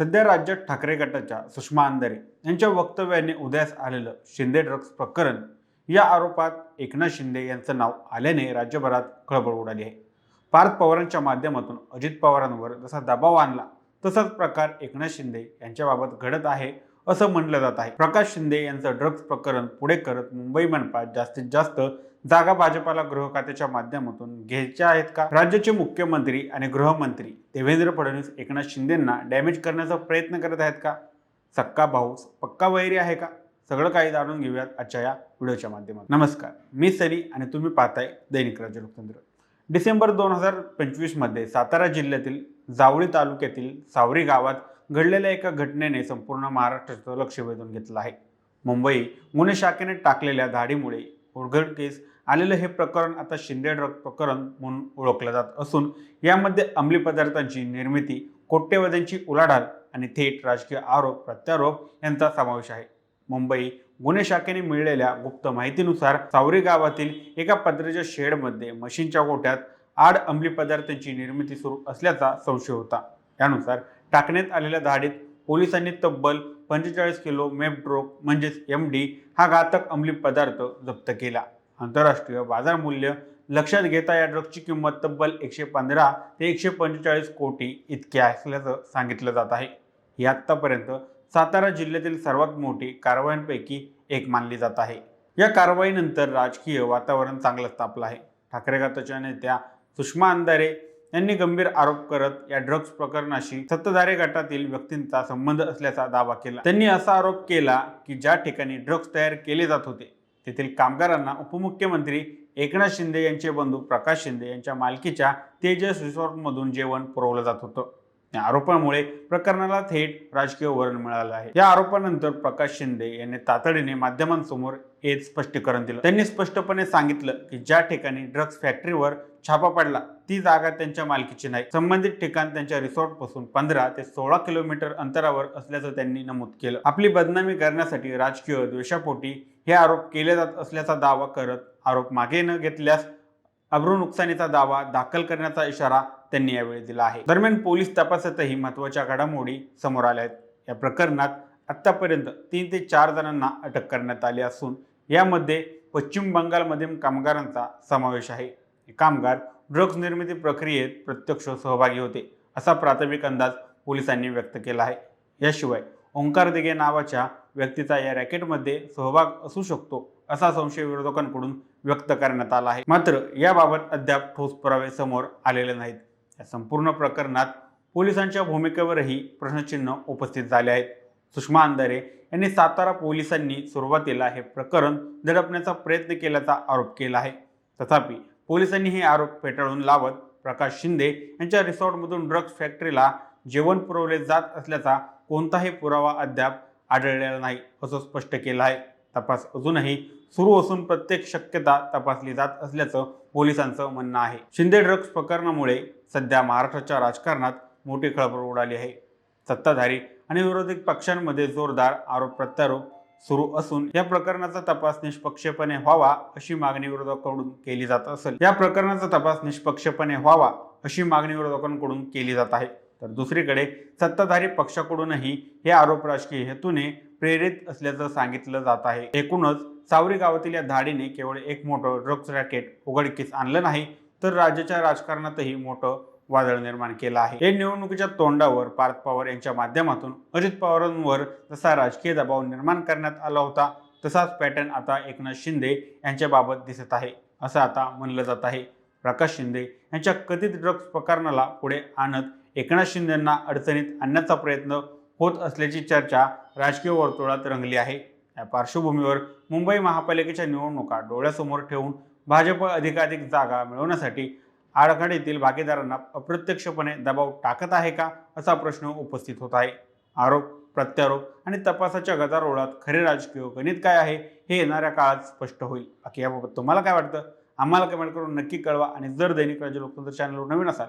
सध्या राज्यात ठाकरे गटाच्या सुषमा अंधारे यांच्या वक्तव्याने उदयास आलेलं शिंदे ड्रग्ज प्रकरण या आरोपात एकनाथ शिंदे यांचं नाव आल्याने राज्यभरात खळबळ उडाली आहे. पार्थ पवारांच्या माध्यमातून अजित पवारांवर जसा दबाव आणला तसाच प्रकार एकनाथ शिंदे यांच्याबाबत घडत आहे. असं म्हटलं जात आहे. प्रकाश शिंदे यांचं ड्रग्ज प्रकरण पुढे करत मुंबई मनपात जास्तीत जास्त जागा भाजपाला गृह खात्याच्या माध्यमातून घ्यायच्या आहेत का? राज्याचे मुख्यमंत्री आणि गृहमंत्री देवेंद्र फडणवीस एकनाथ शिंदेंना डॅमेज करण्याचा प्रयत्न करत आहेत का? सक्का भाऊ पक्का वैरी आहे का? सगळं काही जाणून घेऊयात आजच्या या व्हिडिओच्या माध्यमातून. नमस्कार मी सनी आणि तुम्ही पाहताय दैनिक राज्य लोकतंत्र डिसेंबर दोन हजार पंचवीसमध्ये सातारा जिल्ह्यातील जावळी तालुक्यातील सावरी गावात घडलेल्या एका घटनेने संपूर्ण महाराष्ट्राचं लक्ष वेधून घेतलं आहे. मुंबई गुन्हे शाखेने टाकलेल्या धाडीमुळे उघडकीस आलेलं हे प्रकरण आता शिंदे ड्रग प्रकरण म्हणून ओळखलं जात असून यामध्ये अंमली पदार्थांची निर्मिती कोट्यवधींची उलाढाल आणि थेट राजकीय आरोप प्रत्यारोप यांचा समावेश आहे. मुंबई गुन्हे शाखेने मिळलेल्या गुप्त माहितीनुसार सावरी गावातील एका पत्र्याच्या शेडमध्ये मशीनच्या गोठ्यात आड अंमली पदार्थांची निर्मिती सुरू असल्याचा संशय होता. त्यानुसार टाकण्यात आलेल्या धाडीत पोलिसांनी तब्बल पंचेचाळीस किलो मेपड्रोक म्हणजेच एम डी हा घातक अंमली पदार्थ जप्त केला. आंतरराष्ट्रीय बाजार मूल्य लक्षात घेता या ड्रग्सची किंमत तब्बल एकशे पंधरा ते एकशे पंचेचाळीस कोटी इतकी असल्याचं सांगितलं जात आहे. ही आत्तापर्यंत सातारा जिल्ह्यातील सर्वात मोठी कारवायांपैकी एक मानली जात आहे. या कारवाईनंतर राजकीय वातावरण चांगलंच तापलं आहे. ठाकरे गटाच्या नेत्या सुषमा अंधारे यांनी गंभीर आरोप करत या ड्रग्ज प्रकरणाशी सत्ताधारी गटातील व्यक्तींचा संबंध असल्याचा दावा केला. त्यांनी असा आरोप केला की ज्या ठिकाणी ड्रग्ज तयार केले जात होते तेथील कामगारांना उपमुख्यमंत्री एकनाथ शिंदे यांचे बंधू प्रकाश शिंदे यांच्या मालकीच्या तेजस रिसॉर्टमधून जेवण पुरवलं जात होतं. या आरोपामुळे प्रकरणाला थेट राजकीय वर्ण मिळालं आहे. या आरोपानंतर प्रकाश शिंदे यांनी तातडीने माध्यमांसमोर एक स्पष्टीकरण दिलं. त्यांनी स्पष्टपणे सांगितलं की ज्या ठिकाणी ड्रग्ज फॅक्टरीवर छापा पडला ती जागा त्यांच्या मालकीची नाही. संबंधित ठिकाण त्यांच्या रिसॉर्टपासून पंधरा ते सोळा किलोमीटर अंतरावर असल्याचं त्यांनी नमूद केलं. आपली बदनामी करण्यासाठी राजकीय द्वेषापोटी हे आरोप केले जात असल्याचा दावा करत आरोप मागे न घेतल्यास अब्रू नुकसानीचा दावा दाखल करण्याचा इशारा त्यांनी यावेळी दिला आहे. दरम्यान पोलीस तपासातही महत्त्वाच्या घडामोडी समोर आल्या आहेत. या प्रकरणात आतापर्यंत तीन ते चार जणांना अटक करण्यात आली असून यामध्ये पश्चिम बंगालमधील कामगारांचा समावेश आहे. हे कामगार ड्रग्ज निर्मिती प्रक्रियेत प्रत्यक्ष सहभागी होते असा प्राथमिक अंदाज पोलिसांनी व्यक्त केला आहे. याशिवाय ओंकार दिघे नावाच्या व्यक्तीचा या रॅकेटमध्ये सहभाग असू शकतो असा संशय विरोधकांकडून व्यक्त करण्यात आला आहे. मात्र याबाबत अद्याप ठोस पुरावे समोर आलेले नाहीत. या संपूर्ण प्रकरणात पोलिसांच्या भूमिकेवरही प्रश्नचिन्ह उपस्थित झाले आहेत. सुषमा अंधारे यांनी सातारा पोलिसांनी सुरुवातीला हे प्रकरण दडपण्याचा प्रयत्न केल्याचा आरोप केला आहे. तथापि पोलिसांनी हे आरोप फेटाळून लावत प्रकाश शिंदे यांच्या रिसॉर्टमधून ड्रग्ज फॅक्टरीला जेवण पुरवले जात असल्याचा कोणताही पुरावा अद्याप आढळलेला नाही असं स्पष्ट केलं आहे. तपास अजूनही सुरू असून प्रत्येक शक्यता तपासली जात असल्याचं पोलिसांचं म्हणणं आहे. शिंदे ड्रग्ज प्रकरणामुळे सध्या महाराष्ट्राच्या राजकारणात मोठी खळबळ उडाली आहे. सत्ताधारी आणि विरोधी पक्षांमध्ये जोरदार आरोप प्रत्यारोप सुरू असून या प्रकरणाचा तपास निष्पक्षपणे व्हावा अशी मागणी विरोधकांकडून केली जात असेल. या प्रकरणाचा तपास निष्पक्षपणे व्हावा अशी मागणी विरोधकांकडून केली जात आहे. तर दुसरीकडे सत्ताधारी पक्षाकडूनही हे आरोप राजकीय हेतूने प्रेरित असल्याचं सांगितलं जात आहे. एकूणच सावरी गावातील या धाडीने केवळ एक मोठं ड्रग्ज रॅकेट उघडकीस आणलं नाही तर राज्याच्या राजकारणातही मोठं वादळ निर्माण केलं आहे. या निवडणुकीच्या तोंडावर पार्थ पवार यांच्या माध्यमातून अजित पवारांवर जसा राजकीय दबाव निर्माण करण्यात आला होता तसाच पॅटर्न आता एकनाथ शिंदे यांच्याबाबत दिसत आहे असं आता म्हणलं जात आहे. प्रकाश शिंदे यांच्या कथित ड्रग्ज प्रकरणाला पुढे आणत एकनाथ शिंदेंना अडचणीत आणण्याचा प्रयत्न होत असल्याची चर्चा राजकीय वर्तुळात रंगली आहे. या पार्श्वभूमीवर मुंबई महापालिकेच्या निवडणुका डोळ्यासमोर ठेवून भाजप अधिकाधिक जागा मिळवण्यासाठी आराखड्यातील भागीदारांना अप्रत्यक्षपणे दबाव टाकत आहे का असा प्रश्न उपस्थित होत आहे. आरोप प्रत्यारोप आणि तपासाच्या गदारोळात खरे राजकीय गणित काय आहे हे येणाऱ्या काळात स्पष्ट होईल. बाकी याबाबत तुम्हाला काय वाटतं? आम्हाला कमेंट करून नक्की कळवा आणि जर दैनिक राज्य लोकतंत्र चॅनलवर नवीन असाल